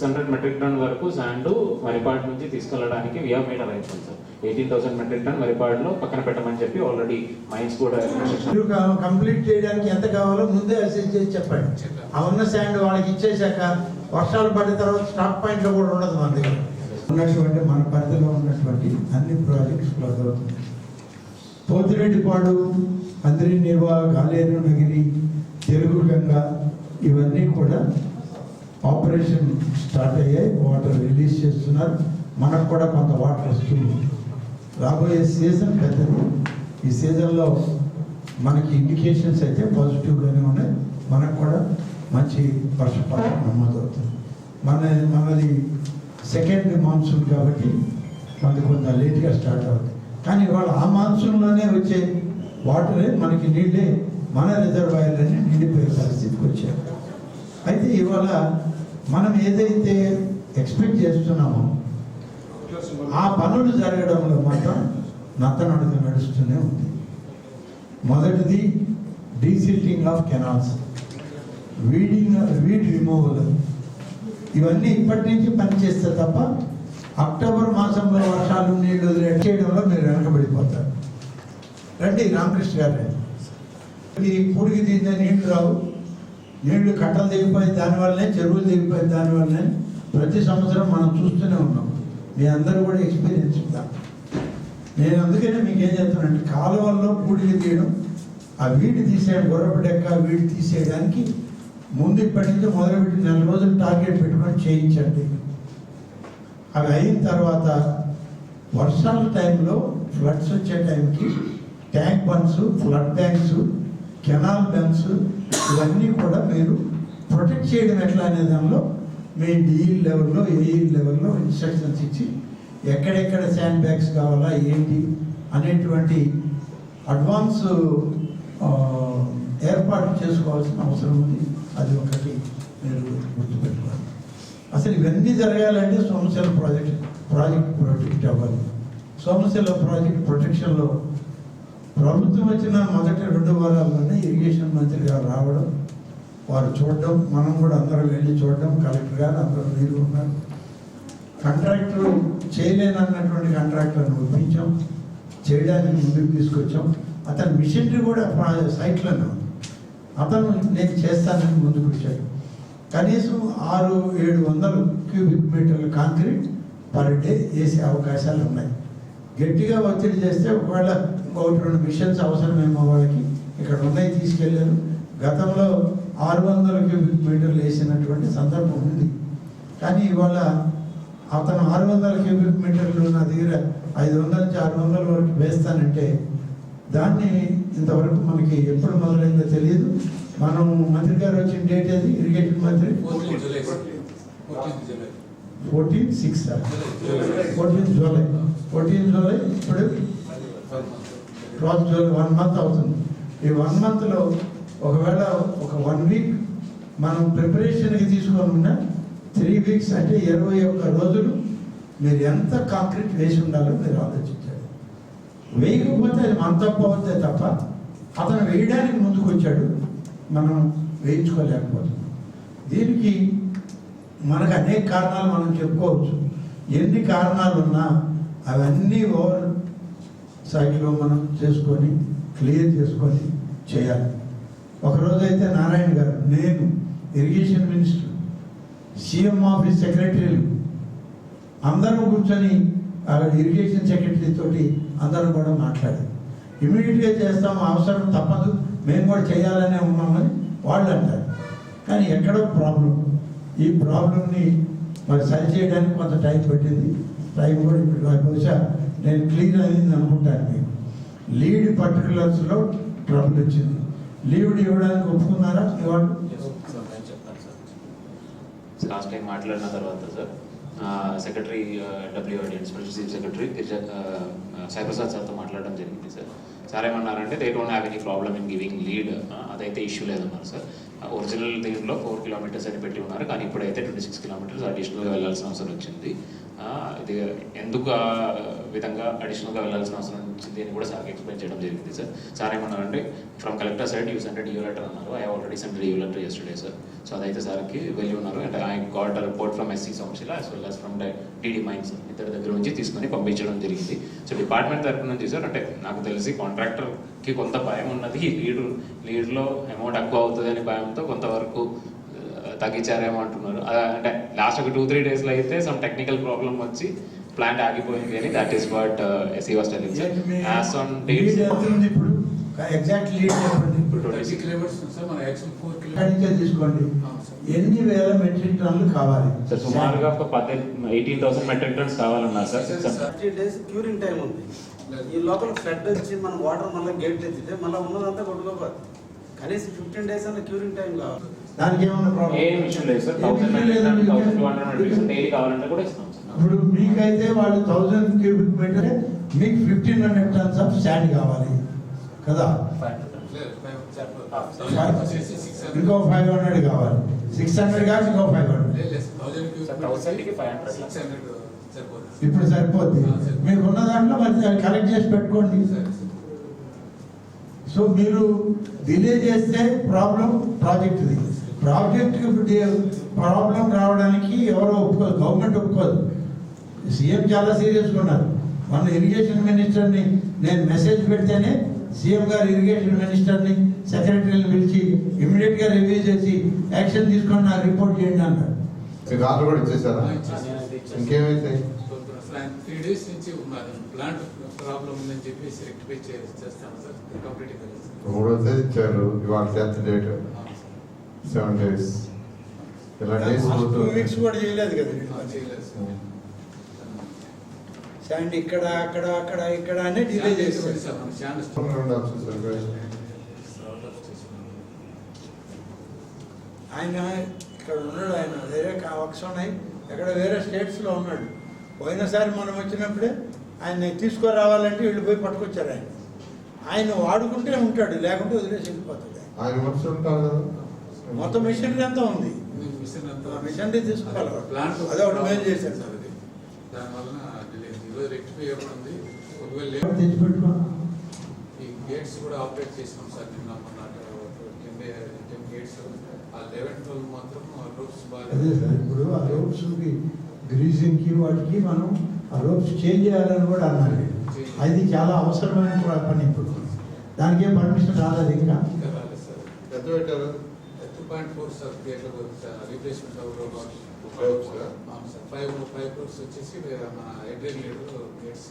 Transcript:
Six hundred metric ton వరకు sand Maripadu నుంచి తీసుకెళ్ళడానికి వియా మీటర్ అవుతుంది sir eighteen thousand metric ton మరిపాడులో పక్కన పెట్టమని చెప్పి ఆల్రెడీ మైన్స్ కూడా కంప్లీట్ చేయడానికి ఎంత కావాలో ముందే అసెస్ చేసి చెప్పండి. ఆ ఉన్న శాండ్ వాళ్ళకి ఇచ్చేశాక వర్షాలు పడిన తర్వాత స్టాక్ పాయింట్లో కూడా ఉండదు మన దగ్గర. ఉన్నటువంటి మన పరిధిలో ఉన్నటువంటి అన్ని ప్రాజెక్ట్స్ క్లోజ్ అవుతుంది పోతిరెడ్డిపాడు అందరి నిర్వా గాలేరు నగిరి తెలుగు గంగ ఇవన్నీ కూడా ఆపరేషన్ స్టార్ట్ అయ్యాయి వాటర్ రిలీజ్ చేస్తున్నారు. మనకు కూడా కొంత వాటర్ వస్తుంది. రాబోయే సీజన్ పెద్దది. ఈ సీజన్లో మనకి ఇండికేషన్స్ అయితే పాజిటివ్గానే ఉన్నాయి. మనకు కూడా మంచి వర్షపాతం నమ్మదవుతుంది మన మనది సెకండ్ మాన్సూన్ కాబట్టి మనది కొంత లేట్గా స్టార్ట్ అవుతుంది. కానీ ఇవాళ ఆ మాన్సూన్లోనే వచ్చే వాటరే మనకి నీళ్ళే మన రిజర్వాయర్లన్నీ నిండిపోయే పరిస్థితికి వచ్చారు అయితే ఇవాళ మనం ఏదైతే ఎక్స్పెక్ట్ చేస్తున్నామో ఆ పనులు జరగడంలో మాత్రం నత్తనడుగు నడుస్తూనే ఉంది. మొదటిది desilting of canals weeding weed removal ఇవన్నీ ఇప్పటి నుంచి పనిచేస్తే తప్ప అక్టోబర్ మాసంలో వర్షాలు నీళ్ళు వదిలే చేయడంలో మీరు వెనకబడిపోతారు. రండి రామకృష్ణ గారు. ఈ పూడికి తీసిన నీళ్ళు రావు. నీళ్ళు కట్టలు దిగిపోయి దానివల్లనే చెరువులు దిగిపోయి దానివల్లనే ప్రతి సంవత్సరం మనం చూస్తూనే ఉన్నాం. మీ అందరూ కూడా ఎక్స్పీరియన్స్ ఉంటాం నేను అందుకనే మీకు ఏం చెప్తానంటే కాలువల్లో పూడికి తీయడం ఆ వీడి తీసేయడం గొర్రెపు డెక్క వీడి తీసేయడానికి ముందు ఇప్పటి నుంచి మొదలుపెట్టి నెల రోజులు టార్గెట్ పెట్టుకొని చేయించండి. అవి అయిన తర్వాత వర్షాల టైంలో ఫ్లడ్స్ వచ్చే టైంకి tank bunds flood tanks canal bunds ఇవన్నీ కూడా మీరు ప్రొటెక్ట్ చేయడం ఎట్లా అనే దానిలో మీ డిఈ లెవెల్లో ఏఈ లెవెల్లో ఇన్స్ట్రక్షన్స్ ఇచ్చి ఎక్కడెక్కడ శాండ్ బ్యాగ్స్ కావాలా ఏంటి అనేటువంటి అడ్వాన్స్ ఏర్పాటు చేసుకోవాల్సిన అవసరం ఉంది. అది ఒకటి మీరు గుర్తుపెట్టుకోవాలి. అసలు ఇవన్నీ జరగాలంటే సోమశిల ప్రాజెక్ట్ ప్రాజెక్ట్ ప్రొటెక్ట్ అవ్వాలి. సోమశిల ప్రాజెక్ట్ ప్రొటెక్షన్లో ప్రభుత్వం వచ్చిన మొదటి రెండు వారాల్లోనే ఇరిగేషన్ మంత్రి గారు రావడం వారు చూడడం మనం కూడా అందరం వెళ్ళి చూడడం కలెక్టర్ గారు అందరూ మీరు ఉన్నారు. కాంట్రాక్టర్ చేయలేనన్నటువంటి కాంట్రాక్టర్ని ఒప్పించాం చేయడానికి ముందుకు తీసుకొచ్చాం. అతని మిషనరీ కూడా సైట్లను సైట్లోనే ఉంది. అతను నేను చేస్తానని ముందుకు వచ్చాడు. కనీసం ఆరు ఏడు వందలు క్యూబిక్ మీటర్ల కాంక్రీట్ పర్ డే వేసే అవకాశాలు ఉన్నాయి. గట్టిగా ఒత్తిడి చేస్తే ఒకవేళ ఒకటి రెండు మిషన్స్ అవసరమేమో వాళ్ళకి. ఇక్కడ ఉన్నాయి తీసుకెళ్ళారు. గతంలో ఆరు వందల క్యూబిక్ మీటర్లు వేసినటువంటి సందర్భం ఉంది. కానీ ఇవాళ అతను ఆరు వందల క్యూబిక్ మీటర్లు నా దగ్గర ఐదు వందల నుంచి ఆరు వందల వరకు వేస్తానంటే దాన్ని ఇంతవరకు మనకి ఎప్పుడు మొదలైందో తెలియదు మనం మంత్రి గారు వచ్చిన డేట్ ఏది? ఇరిగేషన్ మంత్రి? Fourteen six fourteen July. Fourteen July. ఇప్పుడు? ట్వెల్త్ జూలై వన్ మంత్ అవుతుంది. ఈ వన్ మంత్లో ఒకవేళ ఒక వన్ వీక్ మనం ప్రిపరేషన్కి తీసుకొని ఉన్న త్రీ వీక్స్ అంటే ఇరవై ఒక్క రోజులు మీరు ఎంత కాంక్రీట్ వేసి ఉండాలో మీరు ఆలోచించాలి. వేయకపోతే అది మన తప్పు అవుతే తప్ప అతను వేయడానికి ముందుకు వచ్చాడు మనం వేయించుకోలేకపోతున్నాం. దీనికి మనకు అనేక కారణాలు మనం చెప్పుకోవచ్చు. ఎన్ని కారణాలు ఉన్నా అవన్నీ ఓవర్ సైడ్లో మనం చేసుకొని క్లియర్ చేసుకొని చేయాలి. ఒకరోజు అయితే నారాయణ గారు నేను ఇరిగేషన్ మినిస్టర్ సీఎం ఆఫీస్ సెక్రటరీలు అందరూ కూర్చొని అక్కడ ఇరిగేషన్ సెక్రటరీ తోటి అందరూ కూడా మాట్లాడారు ఇమీడియట్గా చేస్తాం అవసరం తప్పదు మేము కూడా చేయాలనే ఉన్నామని వాళ్ళు అంటారు. కానీ ఎక్కడో ప్రాబ్లం. ఈ ప్రాబ్లంని మరి సరి చేయడానికి కొంత టైం పట్టింది. టైం కూడా ఇప్పుడు బహుశా నేను క్లియర్ అయింది అనుకుంటాను మీకు లీడ్ పర్టికులర్స్లో ట్రబుల్ వచ్చింది లీడ్ ఇవ్వడానికి ఒప్పుకున్నారా ఇవాళ లాస్ట్ టైం మాట్లాడిన తర్వాత sir secretary WRD special chief secretary Saiprasad సార్తో మాట్లాడడం జరిగింది సార్ సార్ ఏమన్నారంటే they don't have any problem in giving lead అదైతే ఇష్యూ లేదన్నారు సార్ ఒరిజినల్ దీంట్లో ఫోర్ కిలోమీటర్స్ అని పెట్టి ఉన్నారు కానీ ఇప్పుడైతే ట్వంటీ సిక్స్ కిలోమీటర్స్ అడిషనల్గా వెళ్ళాల్సిన అవసరం వచ్చింది. ఇది ఎందుకు ఆ విధంగా అడిషనల్గా వెళ్ళాల్సిన అవసరం వచ్చింది అని కూడా సార్ ఎక్స్ప్లెయిన్ చేయడం జరిగింది సార్. సార్ ఏమన్నారంటే from collector side you sented you letter అన్నారు. I already sented you letter yesterday sir so అదైతే సార్కి వెళ్ళి ఉన్నారు. And I got report from SE Somasila as well as from DD mines ఇద్దరి దగ్గర నుంచి తీసుకొని పంపించడం జరిగింది. సో డిపార్ట్మెంట్ తరపు నుంచి సార్ అంటే నాకు తెలిసి కాంట్రాక్టర్కి కొంత భయం ఉన్నది. లీడ్ లీడ్లో అమౌంట్ ఎక్కువ అవుతుంది అనే భయంతో కొంతవరకు తగ్గించారేమో అంటున్నారు. అంటే లాస్ట్ ఒక టూ త్రీ డేస్లో అయితే సమ్ టెక్నికల్ ప్రాబ్లమ్ వచ్చి ప్లాంట్ ఆగిపోయింది అని that is what SE was telling sir as on ఉంది ఇప్పుడు? ఎగ్జాక్ట్ లీడ్ చెప్పండి ఇప్పుడు థర్టీ 26 కిలోమీటర్స్ ఉంది సార్ మన యాక్చువల్ ఫోర్ ఇక్కడి కిలోమీటర్స్ నుంచే తీసుకోండి. ఎన్ని వేల మెట్రిక్ టన్నులు కావాలి? సార్ సుమారుగా ఒక ఎయిటీన్ థౌసండ్ మెట్రిక్ టన్స్ కావాలన్నారు sir. Thirty days curing time ఉంది. ఈ లోపల ఫ్లడ్ వచ్చి మనం వాటర్ మళ్ళీ గేట్ ఎత్తితే మళ్ళీ ఉన్నదంతా కొట్టుకోపోదు కనీసం ఫిఫ్టీన్ డేస్ అన్న క్యూరింగ్ టైం కావాలి. దానికి ఏమన్నా ప్రాబ్లం ఏం ఇష్యూ లేదు sir. Thousand thousand two hundred daily కావాలంటే కూడా ఇస్తాం ఇప్పుడు మీకైతే వాళ్ళు థౌజండ్ క్యూబిక్ మీటర్ మీకు fifteen hundred tons of sand కావాలి. కదా? ఇంకో ఫైవ్ హండ్రెడ్ కావాలి. సిక్స్ హండ్రెడ్ కాదు ఇంకో ఫైవ్ హండ్రెడ్ లేదు థౌసండ్ సార్, 1000 కి 500 సిక్స్ హండ్రెడ్ సరిపోతుంది ఇప్పుడు సరిపోద్ది. మీకు ఉన్న దాంట్లో మరి కలెక్ట్ చేసి పెట్టుకోండి. సో మీరు డిలే చేస్తే ప్రాబ్లం ప్రాజెక్ట్ది ప్రాజెక్ట్ ప్రాబ్లం రావడానికి ఎవరో ఒప్పుకోదు గవర్నమెంట్ ఒప్పుకోదు. సీఎం చాలా సీరియస్గా ఉన్నారు. మన ఇరిగేషన్ మినిస్టర్ని నేను మెసేజ్ పెడితేనే సీఎం గారు ఇరిగేషన్ మినిస్టర్ని సెక్రటరీని పిలిచి ఇమీడియట్గా రివ్యూ చేసి యాక్షన్ తీసుకొని నాకు రిపోర్ట్ చేయండి అన్నారు. మీకు ఆర్డర్ కూడా ఇచ్చేసారా? ఇంకేమైతే త్రీ డేస్ నుంచి ఉన్నది. ప్లాంట్ ప్రాబ్లం ఉందని చెప్పేసి రెక్టిఫై చేస్తాను సార్. కంప్లీట్ మూడో తేదీ ఇచ్చారు. ఇవాళ టెన్త్ డేట్. సెవెన్ డేస్ ఇలా డేస్ టూ వీక్స్ కూడా చేయలేదు కదా శాండ్ ఇక్కడ అక్కడ అక్కడ ఇక్కడ అనే డిలే ఆయన ఇక్కడ ఉన్నాడు ఆయన వేరే వర్క్స్ ఉన్నాయి. ఎక్కడ వేరే స్టేట్స్లో ఉన్నాడు. పోయినసారి మనం వచ్చినప్పుడే ఆయన తీసుకురావాలంటే వీళ్ళు పోయి పట్టుకొచ్చారు ఆయన. ఆయన వాడుకుంటే ఉంటాడు లేకుంటే వదిలేసి వెళ్ళిపోతాడు ఆయన. మొత్తం మిషనరీ అంతా ఉంది. మిషన్ అంతా ఆ మిషనరీ ప్లాంట్ అదే ఒకటి మేలు చేశారు సార్. అది దానివల్ల డిలే ఈరోజు రెక్టిఫై అవుతుంది ఒకవేళ ఈ గేట్స్ కూడా ఆపరేట్ చేసాం సార్. నిన్న మొన్న గేట్స్ ఆ లెవెన్ ట్వెల్వ్ మాత్రం రూట్స్ అదే సార్ ఇప్పుడు ఆ రోప్స్కి గ్రీజింగ్కి వాటికి మనం ఆ రోప్స్ చేంజ్ చేయాలని కూడా అన్నారు. అది చాలా అవసరమైన ప్ర- పని ఇప్పుడు. దానికి ఏం పర్మిషన్ రాలేదు ఇంకా. ఇంకా రాలేదు సార్. ఎంత పెట్టారు point four sir గేట్లకు replacement Five, sir. Sir five five crores వచ్చేసి మన ఎడ్రెన్ లీడర్ గేట్స్